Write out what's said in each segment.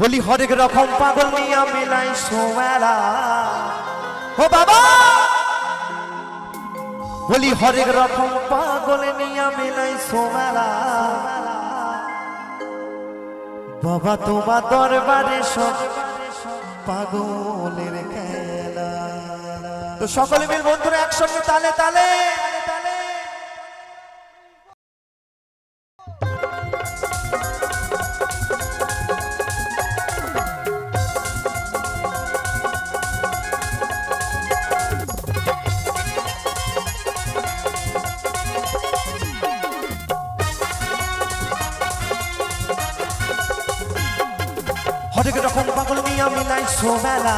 বলি, হরেক রকম পাগল নিয়ে মিলাই সোমেলা। ও বাবা! বলি, হরেক রকম পাগল নিয়ে মিলাই সোমেলা। বাবা, তোমার দরবারে সব পাগলের খেলা। তো সকলে মিল বন্ধুরা একসঙ্গে তালে তালে তালে। হরেক রকম পাগল নিয়ে মিলাই সোমেলা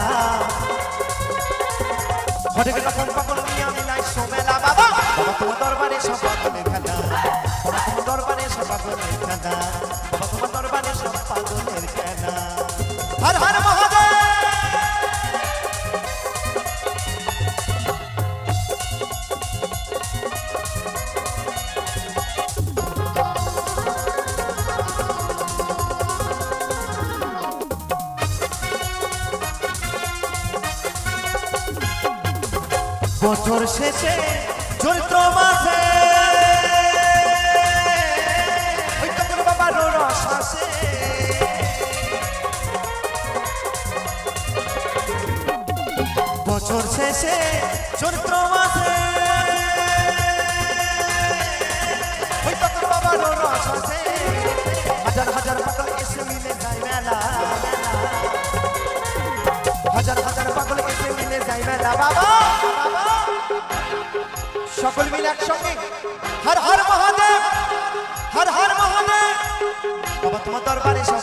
হরেক রকম পাগল নিয়ে মিলাই সোমেলা বাবা বাবা তোমার দরবারে সব পাগলের খেলা, বাবা তোমার দরবারে সব পাগলের খেলা, বাবা তোমার দরবারে সব পাগলের খেলা। হর হর মহাদেব! বছর শেষে চৈত্র মাসে বছর শেষে চৈত্র মাসে হাজার হাজার পাগল এসে মিলে যায় মেলা হাজার হাজার পাগল এসে মিলে মেলা। বাবা! সকল মিলে একসঙ্গে। হর হর মহাদেব হর হর মহাদেব। বাবা তোমার দরবারে সব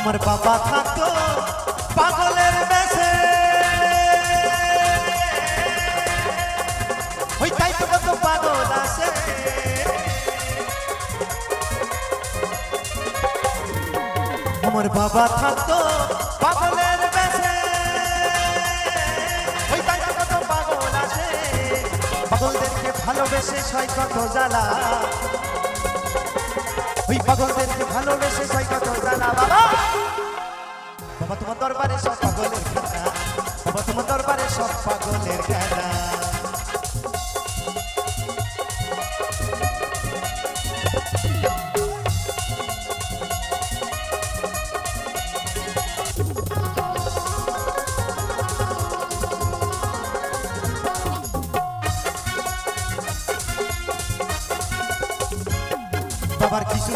আমার বাবা থাকতো পাগলের বেশে। ওই তাই তো কত পাগল আছে। আমার বাবা থাকতো পাগলের বেশে। ওই তাই তো কত পাগল আছে। পাগলদেরকে ভালোবেসে সয় কত জ্বালা। ওই পাগলদেরকে ভালোবেসে সয় কত জ্বালা বাবা। বাবা, তোমার দরবারে সব পাগলের খেলা। বাবা, তোমার দরবারে সব পাগলের খেলা।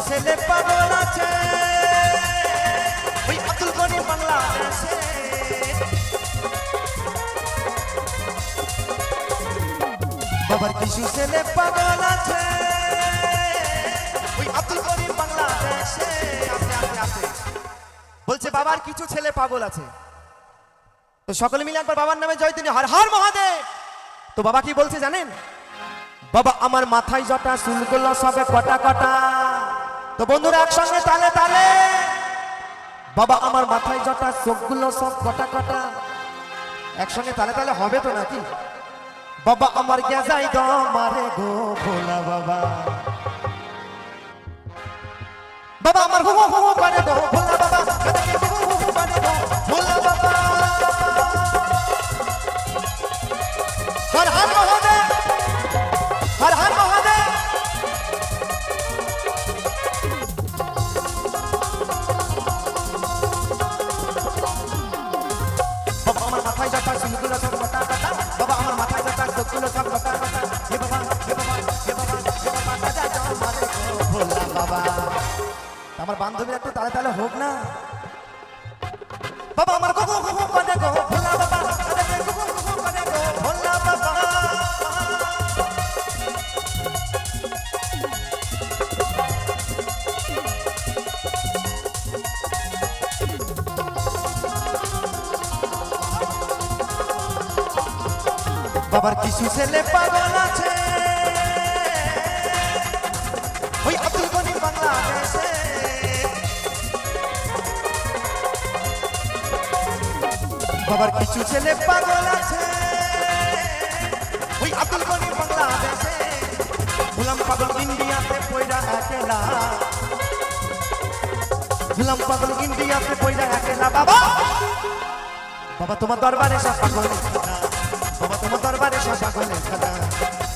ছেলে পাগল আছে। ওই আব্দুল বাবার কিছু ছেলে পাগল আছে। ওই আব্দুল আছে আছে আছে বলছে, বাবার কিছু ছেলে পাগল আছে। তো সকলে মিলে একবার বাবার নামে জয় তিনি হর হর মহাদেব। তো বাবা কি বলছে জানেন? বাবা, আমার মাথায় জটা চুলগুলো সবে কটা কটা। তো বন্ধুরা একসঙ্গে তালে তালে। বাবা, আমার মাথায় জটা চোখগুলো সব কটা কটা। একসঙ্গে তালে তালে হবে তো নাকি? বাবা, আমার গেজাই গ গো ভোলা বাবা। বাবা, আমার হুম হুম করে গো ভোলা বাবা। আমার বান্ধবী একটু তালে তালে হোক না। বাবা আমার বাবার কিছু ছেলে পাগল আছে। ওই আব্দুল গনি বাংলাদেশে। বাবার কিছু ছেলে পাগল আছে। ওই আব্দুল গনি বাংলাদেশে। গোলাম পাগল ইন্ডিয়াতে পয়রা একেলা। গোলাম পাগল ইন্ডিয়াতে পয়রা একেলা। বাবা! বাবা, তোমার দরবারে সব খেলা বাবা তোমার দরবারে সব পাগলের খেলা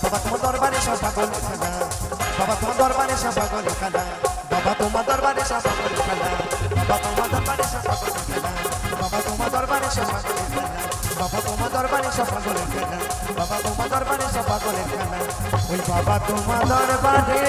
বাবা, তোমার দরবারে সব পাগলের খেলা বাবা, তোমার দরবারে সব পাগলের খেলা বাবা, তোমার দরবারে সব পাগলের খেলা বাবা, তোমার দরবারে সব পাগলের খেলা বাবা, তোমার দরবারে সব পাগলের খেলা বাবা, তোমার দরবারে সব পাগলের খেলা বাবা, তোমার দরবারে সব পাগলের খেলা ওই বাবা, তোমার দরবারে